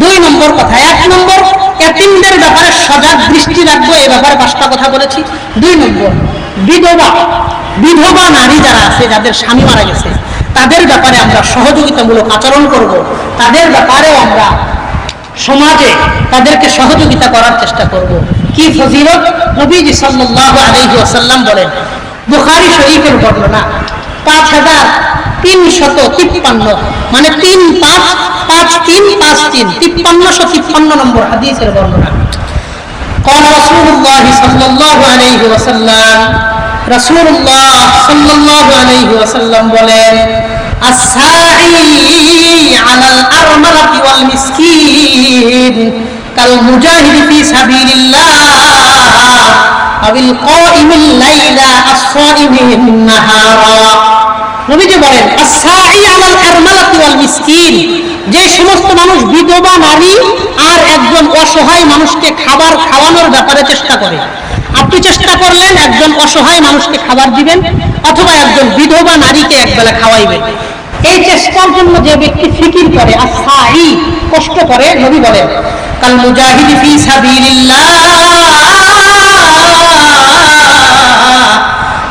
দুই নম্বর কথা, এক নম্বর এতিমদের ব্যাপারে সজাগ দৃষ্টি রাখব, এ ব্যাপারে পাঁচটা কথা বলেছি। দুই নম্বর, বিধবা বিধবা নারী যারা আছে, যাদের স্বামী মারা গেছে, তাদের ব্যাপারে আমরা সহযোগিতামূলক আচরণ করব। তাদের ব্যাপারেও আমরা সমাজে তাদেরকে সহযোগিতা করার চেষ্টা করব। কি ফজিলত? নবীজি সাল্লাল্লাহু আলাইহি ওয়াসাল্লাম বলেন, বুখারী শরীফের বর্ণনা, পাঁচ হাজার তিনশত তিপ্পান্ন মানে তিন পাঁচ পাঁচ তিন পাঁচ তিন তিপ্পান্নশো তিপ্পান্ন নম্বর হাদিসের বর্ণনা قال رسول الله صلى الله عليه وسلم رسول الله صلى الله عليه وسلم বলেন الساعي على الأرملة والمسكين كالمجاهد في سبيل الله أو القائم الليل الصائم النهار নবীজি বলেন আসাই আলাল আরমালাতি ওয়াল মিসকিন যে সমস্ত মানুষ বিধবা, নারী আর একজন অসহায় মানুষকে খাবার খাওয়ানোর ব্যাপারে চেষ্টা করে। আপনি চেষ্টা করলেন একজন অসহায় মানুষকে খাবার দিবেন অথবা একজন বিধবা নারীকে একবেলা খাওয়াইবেন। এই চেষ্টার জন্য যে ব্যক্তি ফিকির করে আসাই কষ্ট করে, নবী বলেন, কাল মুজাহিদ ফি সাবিলিল্লাহ।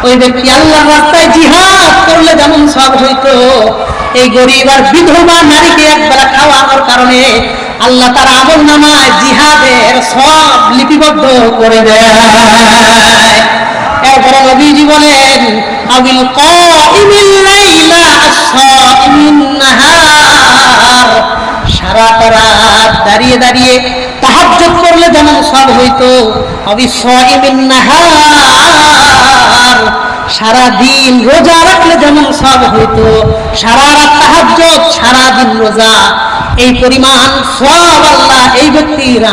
ওই ব্যক্তি আল্লাহর রাস্তায় জিহাদ করলে যেমন সব হইতো এই গরিব আর বিধবা নারীকে একবেলা খাওয়ানোর কারণে আল্লাহ তার আমল নামায় জিহাদের সব লিপিবদ্ধ করে দেয়। এরপরে নবীজি বলেন লাইলা নাহার। সারাটা রাত দাঁড়িয়ে দাঁড়িয়ে তাহাজ্জুদ করলে যেমন সব হইতো অবিসইমিন নাহার। সারা দিন রোজা রাখলে যেমন সব হইতো। সারা রাত তাহাজ্জুদ, সারা দিন রোজা। এই পরিমাণ সব আল্লাহ এই ব্যক্তিরা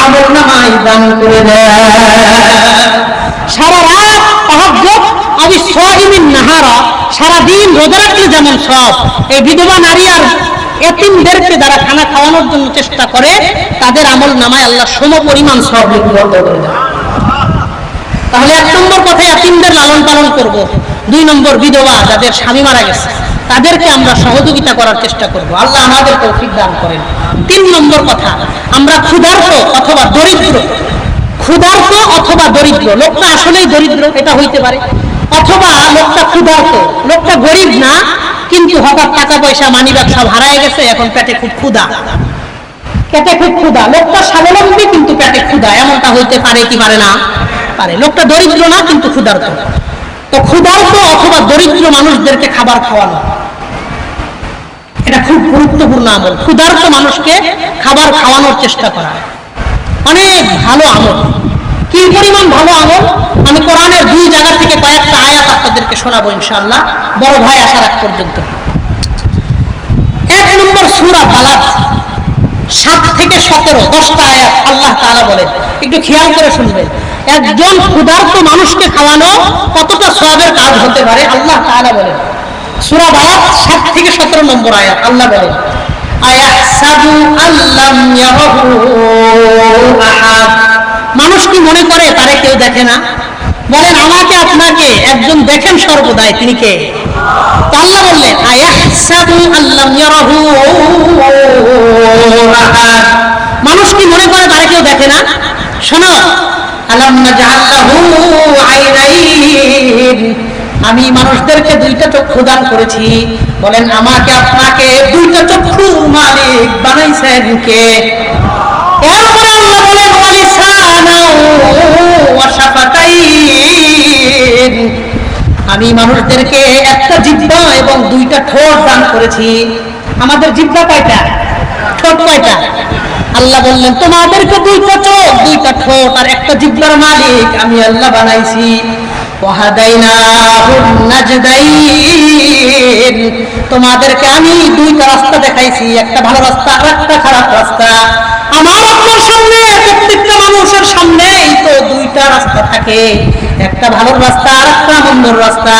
আমল নামায় দান করে দেয়। সারা রাত তাহাজ্জুদ, আমি সহিমিন নাহারা, সারা দিন রোজা রাখলে যেমন সব। এই বিধবা নারী আর এতিমদেরকে যারা খানা খাওয়ানোর জন্য চেষ্টা করে, তাদের আমল নামায় আল্লাহ সম পরিমাণ সব লিপিবদ্ধ করে দেয়। তাহলে এক নম্বর কথা এতিমদের লালন পালন করব। দুই নম্বর বিধবা যাদের স্বামী মারা গেছে, তাদেরকে আমরা সহযোগিতা করার চেষ্টা করব। আল্লাহ আমাদের তৌফিক দান করেন। তিন নম্বর কথা, আমরা ক্ষুধার্ত অথবা দরিদ্র। ক্ষুধার্ত অথবা দরিদ্র, লোকটা আসলেই দরিদ্র, এটা হইতে পারে। অথবা লোকটা ক্ষুধার্ত, লোকটা গরিব না, কিন্তু হঠাৎ টাকা পয়সা মানি ব্যবসা হারায় গেছে, এখন পেটে খুব ক্ষুধা। পেটে খুব ক্ষুধা, লোকটা স্বাবলম্বী, কিন্তু পেটে ক্ষুধা, এমনটা হইতে পারে কি পারে না? পারে। লোকটা দরিদ্র না, কিন্তু ক্ষুধার্ত। তো ক্ষুধার্ত অথবা দরিদ্র মানুষদেরকে খাবার খাওয়ানো। এটা খুব গুরুত্বপূর্ণ আমল। ক্ষুধার্ত মানুষকে খাবার খাওয়ানোর চেষ্টা করা। অনেক ভালো আমল। কি পরিমাণ ভালো আমল? আমি কোরআনের দুই জায়গা থেকে কয়েকটা আয়াত আপনাদেরকে শোনাবো ইনশাআল্লাহ। বড় ভাই আসার আগ পর্যন্ত। এক নম্বর সুরা ফালাত সাত থেকে সতেরো, দশটা আয়াত আল্লাহ তাআলা বলেন। একটু খেয়াল করে শুনবেন। একজন ক্ষুধার্ত মানুষকে খাওয়ানো কতটা সবের কাজ হতে পারে? আল্লাহ তাআলা বলেন। সূরা বালাত সাত থেকে সতেরো নম্বর আয়াত, আল্লাহ বলেন, আয়াহসাবু আল্লাম ইয়ারাহু মানুষ কি মনে করে? তারে কেউ দেখে না। বলেন, আমাকে, আপনাকে একজন দেখেন সর্বদাই, তিনি কে? আল্লাহ বললেন, আয়াহসাবু আল্লাম ইয়ারাহু আহাদ। মানুষ কি মনে করে? তারে কেউ দেখে না? শোনো আমি মানুষদেরকে দুইটা চক্ষু দান করেছি। বলেন, আমাকে আপনাকে দুইটা চক্ষুর মালিক বানাইছেন কে? আমি মানুষদেরকে একটা জিহ্বা এবং দুইটা ঠোঁট দান করেছি। আমাদের জিহ্বা কয়টা? ঠোঁট কয়টা? আল্লাহ বললেন, তোমাদেরকে দুইটা চোখ আর একটা জিহ্বার মালিক আমি আল্লাহ বানাইছি। তোমাদেরকে আমি দুইটা রাস্তা দেখাইছি, একটা ভালো রাস্তা আর একটা খারাপ রাস্তা। আমার আপনার সামনে, প্রত্যেকটা মানুষের সামনেই তো দুইটা রাস্তা থাকে। একটা ভালো রাস্তা আর একটা মন্দর রাস্তা।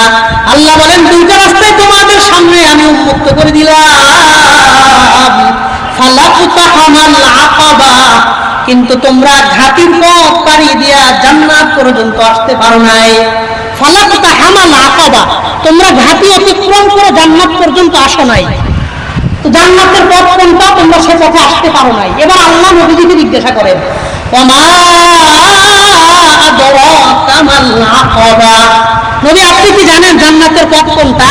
আল্লাহ বলেন, দুইটা রাস্তায় তোমাদের সামনে আমি উন্মুক্ত করে দিলাম। ফালাকুতাহামাল আকাবা কিন্তু তোমরা ঘাটির পথ পাড়ি দিয়া জান্নাত পর্যন্ত আসতে পারো নাই। ফালাকুতাহামাল আকাবা তোমরা ঘাটি অতিক্রম করে জান্নাত পর্যন্ত আসো নাই। তো জান্নাতের পথ কোনটা? তোমরা সে পথে আসতে পারো নাই। এবার আল্লাহ নবীজিকে জিজ্ঞাসা করেন নবী, আপনি কি জানেন জান্নাতের পথ কোনটা?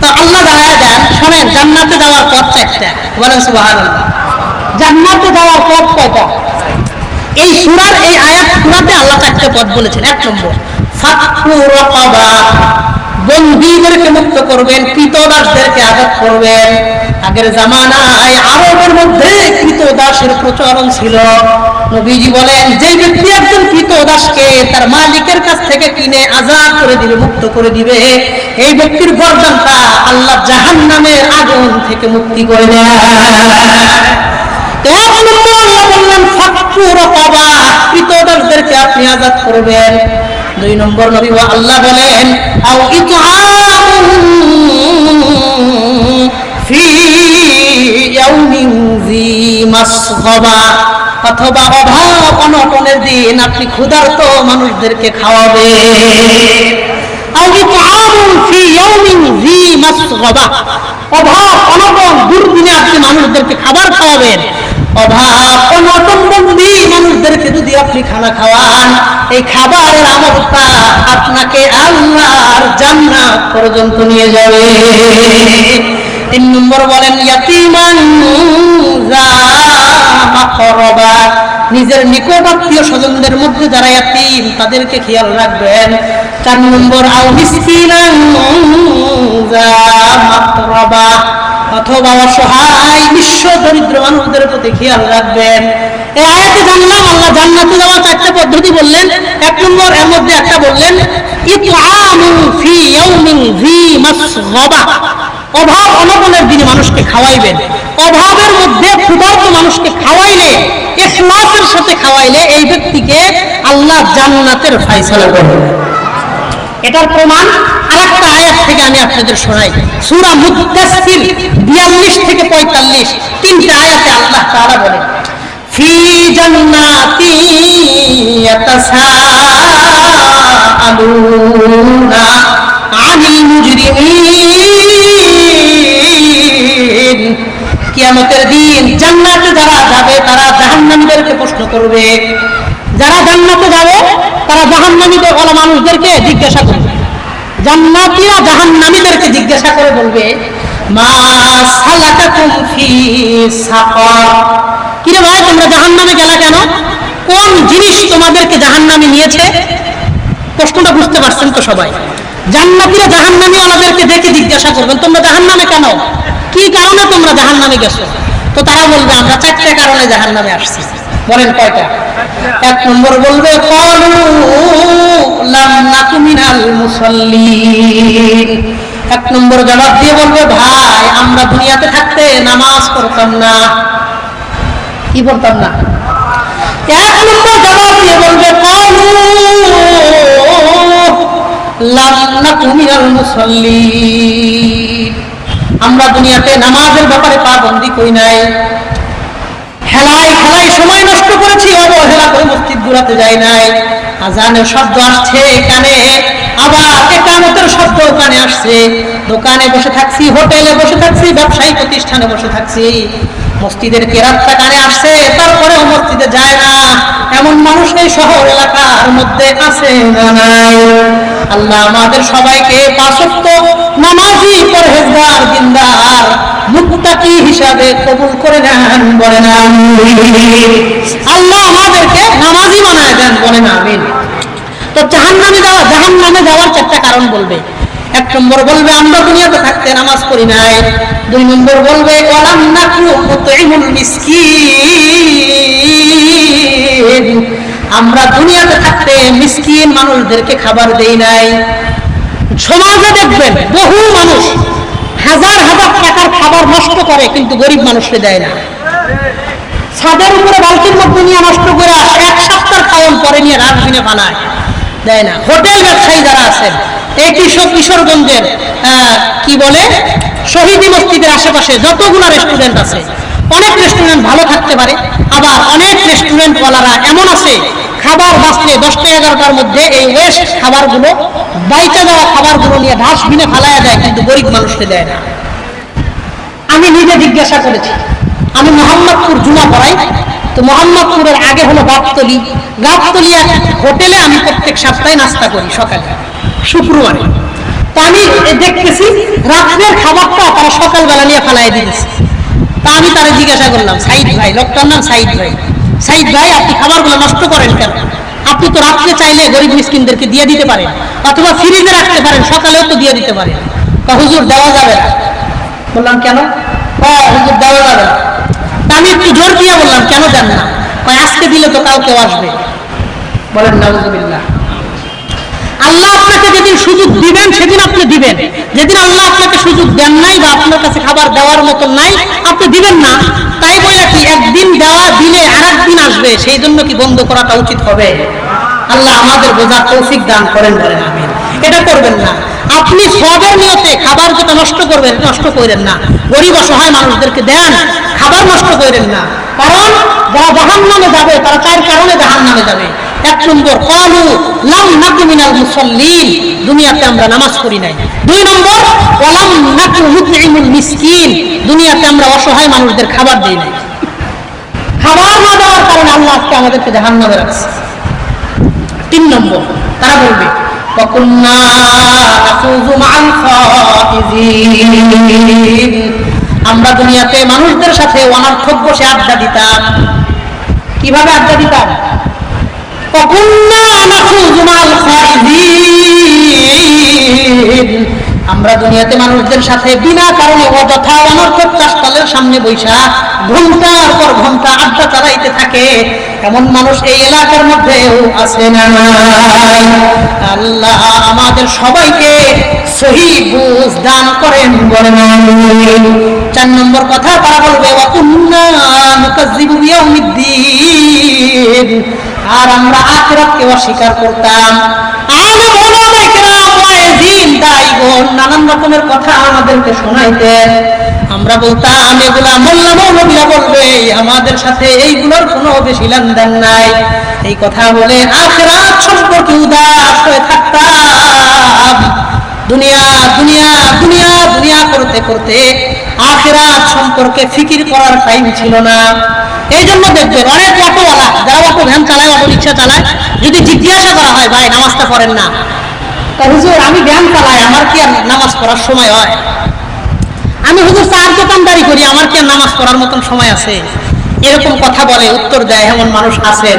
তো আল্লাহ জানায় দেন, শোনেন, জান্নাতে যাওয়ার পথ চারটা বলেন, সুবহানাল্লাহ। জান্নাতে যাওয়ার পথ কয়টা? এই সুরার এই আয়াত সুরাতে আল্লাহ চারটে পথ বলেছেন। এক নম্বর বন্দীদেরকে মুক্ত করবেন, কৃতদাসদেরকে আজাদ করবেন। আগের জামানায় আরবের মধ্যে কৃতদাসের প্রচলন ছিল। নবীজি বলেন যে ব্যক্তি একজন কৃতদাসকে তার মালিকের কাছ থেকে কিনে আজাদ করে দিবে, মুক্ত করে দিবে, এই ব্যক্তির গর্দানটা আল্লাহ জাহান নামের আগুন থেকে মুক্তি করে দেয়। কৃতদাসদেরকে আপনি দুই নম্বর আল্লাহ বলেন অথবা অভাব অনটনের দিন আপনি ক্ষুধার্ত মানুষদেরকে খাওয়াবেন। আও ইতআমুন ফি ইয়াউমিন জি মাসগাবা অভাব অনটন দুর্দিনে আপনি মানুষদেরকে খাবার খাওয়াবেন। অভাব অনটন বন্দি মানুষদেরকে যদি আপনি খানা খাওয়ান, এই খাবারের আমলটা আপনাকে আল্লাহর জান্নাত পর্যন্ত নিয়ে যাবে। তিন নম্বর বলেন, ইয়াতিমান নিজের নিকট স্বজনদের মধ্যে যারা ইয়াতিম, তাদেরকে খেয়াল রাখবেন। চার নম্বর, আও মিসকিনান যা অথবা অসহায় নিঃস্ব দরিদ্র মানুষদের প্রতি খেয়াল রাখবেন। জানলাম আল্লাহ জান্নাতে যাওয়ার পদ্ধতি বললেন। এক নম্বর, এর মধ্যে একটা বললেন অভাব অনটনের দিনে মানুষকে খাওয়াইবেন অভাবের মধ্যে ক্ষুধার্ত মানুষকে খাওয়াইলে, ইখলাসের সাথে খাওয়াইলে এই ব্যক্তিকে আল্লাহ জান্নাতের ফয়সালা করবেন। এটার প্রমাণ আরেকটা আমি আপনাদের শোনাই। সূরা মুদাসসির 42 থেকে 45 তিনটা আয়াতে আল্লাহ তাআলা বলেন, ফি জান্নাতি ইয়াতাসাআলুনা আনিল মুজরিমিন। কিয়ামতের দিন জান্নাতে যারা যাবে, তারা জাহান্নামীদেরকে প্রশ্ন করবে। যারা জান্নাতে যাবে, তারা জাহান্নামীদের বলা মানুষদেরকে জিজ্ঞাসা করবে। জান্নাতীরা জাহান্নামীদেরকে জিজ্ঞাসা করে বলবে, মা ফি কিরে ভাই তোমরা জাহান্নামে গেলা কেন? কোন জিনিস তোমাদেরকে জাহান্নামে নিয়েছে? প্রশ্নটা বুঝতে পারছেন তো সবাই। জান্নাতীরা জাহান্নামী জিজ্ঞাসা করবেন, তোমরা জাহান্নামে কেন? কি কারণে তোমরা জাহান্নামে গেছো? তো তারা বলবে, আমরা চারটে কারণে জাহান্নামে আসছি। বলেন কয়টা? এক নম্বর বলবে, কলু মিনাল এক নম্বর জবাব দিয়ে বলবে, ভাই, আমরা দুনিয়াতে থাকতে নামাজ পড়তাম না। কি পড়তাম না? এক নম্বর জবাব দিয়ে বলবে আমরা দুনিয়াতে নামাজের ব্যাপারে পাবন্দি করি নাই। খেলায় খেলায় সময় নষ্ট করেছি, অবহেলা করে মসজিদ ঘুরাতে যাই নাই। আজানের শব্দ আসছে, কানে আবার একামতের শব্দ কানে আসছে। দোকানে বসে থাকছি, হোটেলে বসে থাকছি, ব্যবসায়ী প্রতিষ্ঠানে বসে থাকছি। মসজিদের কেরাতটা কানে আসছে, তারপরেও মসজিদে যায় না। এমন মানুষ এই শহর, এলাকার মধ্যে আছে না আল্লাহ আমাদের সবাইকে পাঁচত্ব নামাজি, পরহেজগার, দিনদার মুক্তাকি হিসাবে কবুল করে নেন আমিন। আল্লাহ আমাদেরকে নামাজি বানায় দেন, বলেন আমিন। তো জাহান নামে যাওয়া জাহান নামে যাওয়ার চারটা কারণ বলবে। এক নম্বর বলবে, আমরা দুনিয়াতে থাকতে নামাজ পড়ি নাই। দুই নম্বর বলবে, ওয়ালাম নাকু মুতইমুল আমরা দুনিয়াতে থাকতে মিসকিন মানুষদেরকে খাবার দেই নাই। সমাজে দেখবেন, বহু মানুষ হাজার হাজার টাকার খাবার নষ্ট করে, কিন্তু গরিব মানুষকে দেয় না। ছাদের উপরে বালতির মধ্যে নিয়ে নষ্ট করে এক সপ্তাহ খাওয়ান পরে নিয়ে রাজবিনে বানায় দেয় না। হোটেল ব্যবসায়ী যারা আছেন, এই কৃষক কিশোরগঞ্জের কি বলে, শহীদি মসজিদের আশেপাশে যতগুলো রেস্টুরেন্ট আছে, অনেক রেস্টুরেন্ট ভালো থাকতে পারে, আবার অনেক রেস্টুরেন্ট ওয়ালারা এমন আছে, খাবার বাঁচলে দশটা এগারোটার মধ্যে এই ওয়েস্ট খাবারগুলো, বাইচা যাওয়া খাবারগুলো নিয়ে ডাস্টবিনে ফালাইয়া দেয়, কিন্তু গরিব মানুষকে দেয় না। আমি নিজে জিজ্ঞাসা করেছি, আমি মোহাম্মদপুর জুমা পড়াই তো মোহাম্মদপুরের আগে হলো গাবতলি। গাবতলি হোটেলে আমি প্রত্যেক সপ্তাহে নাস্তা করি সকালে, শুক্রবারে। তা আমি দেখতেছি, রাত্রের খাবারটা তারা সকালবেলা নিয়ে ফেলাই দিতেছে। তা আমি তারা জিজ্ঞাসা করলাম, সাইদ ভাই, লোকটার নাম সাইদ ভাই। সাইদ ভাই, আপনি খাবারগুলো নষ্ট করেন কেন? আপনি তো রাত্রে চাইলে গরিব মিসকিনদেরকে দিয়ে দিতে পারেন, অথবা ফ্রিজে রাখতে পারেন, সকালেও তো দিয়ে দিতে পারেন। হুজুর দেওয়া যাবে না। বললাম, কেন? কয় হুজুর দেওয়া যাবে না তা আমি একটু জোর দিয়ে বললাম কেন দেন না। কয়, আজকে দিলে তো কাউ কেউ আসবে। বলেন, নাউজুবিল্লাহ। আল্লাহ আপনাকে যেদিন সুযোগ দিবেন, সেদিন আপনি দিবেন। যেদিন আল্লাহ আপনাকে সুযোগ দেন নাই বা আপনার কাছে খাবার দেওয়ার মতন নাই, আপনি দিবেন না। তাই বলে কি, একদিন দেওয়া দিলে আর একদিন আসবে। সেই জন্য কি বন্ধ করাটা উচিত হবে? আল্লাহ আমাদের বোঝার তৌফিক দান করেন, বলেন, আমিন। এটা করবেন না। আপনি সবের নিয়তে খাবার যেটা নষ্ট করবেন, নষ্ট করেন না। গরিব অসহায় মানুষদেরকে দেন, খাবার নষ্ট করেন না। কারণ যারা জাহান নামে যাবে তারা চার কারণে জাহান নামে যাবে এক নম্বর কলু লাম নাকু মিনাল মুসাল্লিন দুনিয়াতে আমরা নামাজ পড়ি নাই দুই নম্বর ওয়ালাম নাকু মুতইমুল মিসকিন দুনিয়াতে আমরা অসহায় মানুষদের খাবার দেই নাই খাবার না দেওয়ার কারণে আল্লাহ আজকে আমাদেরকে জাহান্নামে রাখছে তিন নম্বর তারা বলবে وكنا نفوز مع الخائزين আমরা দুনিয়াতে মানুষদের সাথে অনর্থক বসে আড্ডা দিতাম কীভাবে আড্ডা দিতাম? আমরা দুনিয়াতে মানুষদের সাথে বিনা কারণে অযথা অনর্থ চাষপালের সামনে বৈশা ঘণ্টার পর ঘণ্টা আড্ডা চালাইতে থাকে। এমন মানুষ এই এলাকার মধ্যেও আছে না আল্লাহ আমাদের সবাইকে সহি বুঝ দান করেন বলেন চার নম্বর কথা, তারা বলবে আর আমরা আখিরাতকে অস্বীকার করতাম। নানান রকমের কথা আমাদেরকে শোনাইতেন আমরা এগুলা বলবে, আমাদের সাথে এইগুলোর কোনো বেশি লেনদেন নাই। এই কথা বলে আখরাত সম্পর্কে উদাস হয়ে থাকতাম। দুনিয়া দুনিয়া দুনিয়া দুনিয়া করতে করতে আখেরাত সম্পর্কে ফিকির করার টাইম ছিল না। এই জন্য দেখবেন অনেক অটোওয়ালা, যারা অটো ভ্যান চালায়, অটো রিক্সা চালায়, যদি জিজ্ঞাসা করা হয়, ভাই, নামাজটা না? তা হুজুর, আমি ভ্যান চালাই, আমার কি আর নামাজ পড়ার সময় হয়? আমি হুজুর চার দোকানদারি করি, আমার কি আর নামাজ পড়ার মতন সময় আছে? এরকম কথা বলে, উত্তর দেয়, এমন মানুষ আছে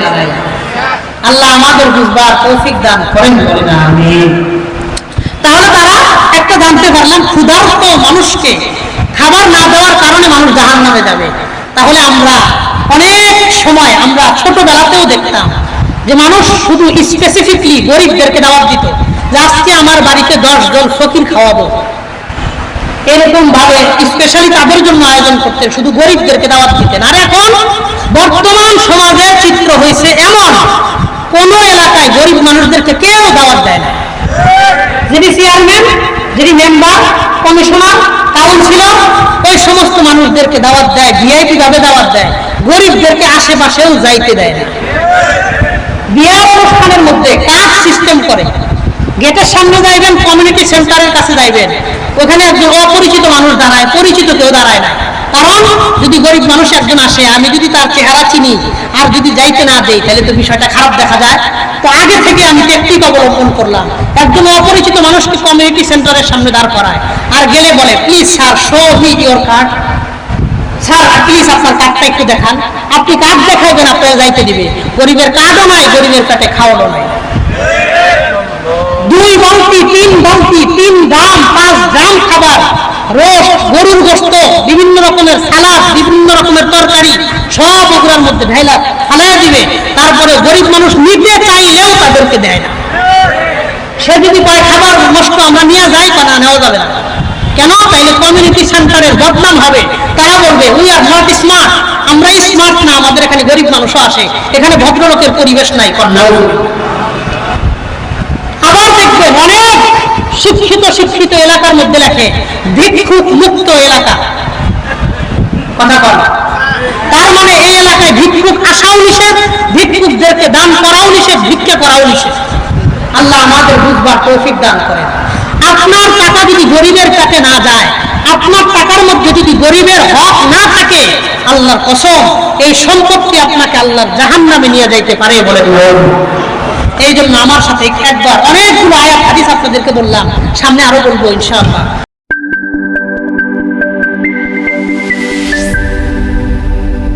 আল্লাহ আমাদের বুঝবার তৌফিক দান করেন বলে না আমি তাহলে তারা একটা জানতে পারলাম ক্ষুধার্ত মানুষকে খাবার না দেওয়ার কারণে মানুষ জাহান নামে যাবে। তাহলে আমরা অনেক সময় আমরা ছোটবেলাতেও দেখতাম যে মানুষ শুধু স্পেসিফিকলি গরিবদেরকে দাওয়াত দিত যে আজকে আমার বাড়িতে দশ জন ফকির খাওয়াবো। এরকম ভাবে স্পেশালি তাদের জন্য আয়োজন করতেন শুধু গরিবদেরকে দাওয়াত দিতেন। আর এখন বর্তমান সমাজের চিত্র হয়েছে এমন, কোন এলাকায় গরিব মানুষদেরকে কেউ দাওয়াত দেয় না। যিনি চেয়ারম্যান যিনি মেম্বার কমিশনার, কাউন্সিলর, ওই সমস্ত মানুষদেরকে দাওয়াত দেয় ভিআইপি ভাবে দাওয়াত দেয়। গরিবদেরকে আশেপাশেও যাইতে দেয় না। বিয়ার অনুষ্ঠানের মধ্যে কাজ সিস্টেম করে। গেটের সামনে যাইবেন কমিউনিটি সেন্টারের কাছে যাইবেন। ওখানে একজন অপরিচিত মানুষ দাঁড়ায়, পরিচিত কেউ দাঁড়ায় না। কারণ, যদি গরিব মানুষ একজন আসে, আমি যদি তার চেহারা চিনি, আর যদি যাইতে না দেই, তাহলে তো বিষয়টা খারাপ দেখা যায়। তো আগে অবলম্বন করলাম। একজন অপরিচিত মানুষকে কমিউনিটি সেন্টারের সামনে দাঁড় করায়। আর গেলে বলে please sir show me your card sir please আপনার কার্ডটা একটু দেখান। আপনি কার্ড দেখাইবেন আপনারা যাইতে দিবে। গরিবের কার্ডও নাই, গরিবের কাটে খাওয়ানো নাই। দুই বালতি, তিন বালতি, তিন গ্রাম, পাঁচ গ্রাম খাবার রোস গরুর গোস্ত, বিভিন্ন রকমের সালাদ, বিভিন্ন রকমের তরকারি, সব ওগুলোর মধ্যে ঢাইলা ফালাই দিবে। তারপরে গরিব মানুষ নিতে চাইলেও তাদেরকে দেয় না। সে যদি কয় খাবার নষ্ট আমরা নিয়ে যাই বা না, নেওয়া যাবে না। কেন? তাইলে কমিউনিটি সেন্টারের বদনাম হবে। তারা বলবে উই আর নট স্মার্ট আমরা স্মার্ট না, আমাদের এখানে গরিব মানুষও আসে। এখানে ভদ্রলোকের পরিবেশ নাই, কন্যা। আবার দেখবেন অনেক শিক্ষিত শিক্ষিত এলাকার মধ্যে লেখে, ভিক্ষুক মুক্ত এলাকা। কথা বল তার মানে এই এলাকায় ভিক্ষুক আসাও নিষেধ, ভিক্ষুকদেরকে দান করাও নিষেধ, ভিক্ষা করাও নিষেধ। আল্লাহ আমাদের বুঝবার তৌফিক দান করেন। আপনার টাকা যদি গরিবের কাছে না যায়, আপনার টাকার মধ্যে যদি গরিবের হক না থাকে, আল্লাহর কসম, এই সম্পত্তি আপনাকে আল্লাহর জাহান নামে নিয়ে যাইতে পারে বলে এই জন্য আমার সাথে একবার অনেকগুলো আয়াত, হাদিস আপনাদেরকে বললাম, সামনে আরও বলব ইনশাআল্লাহ।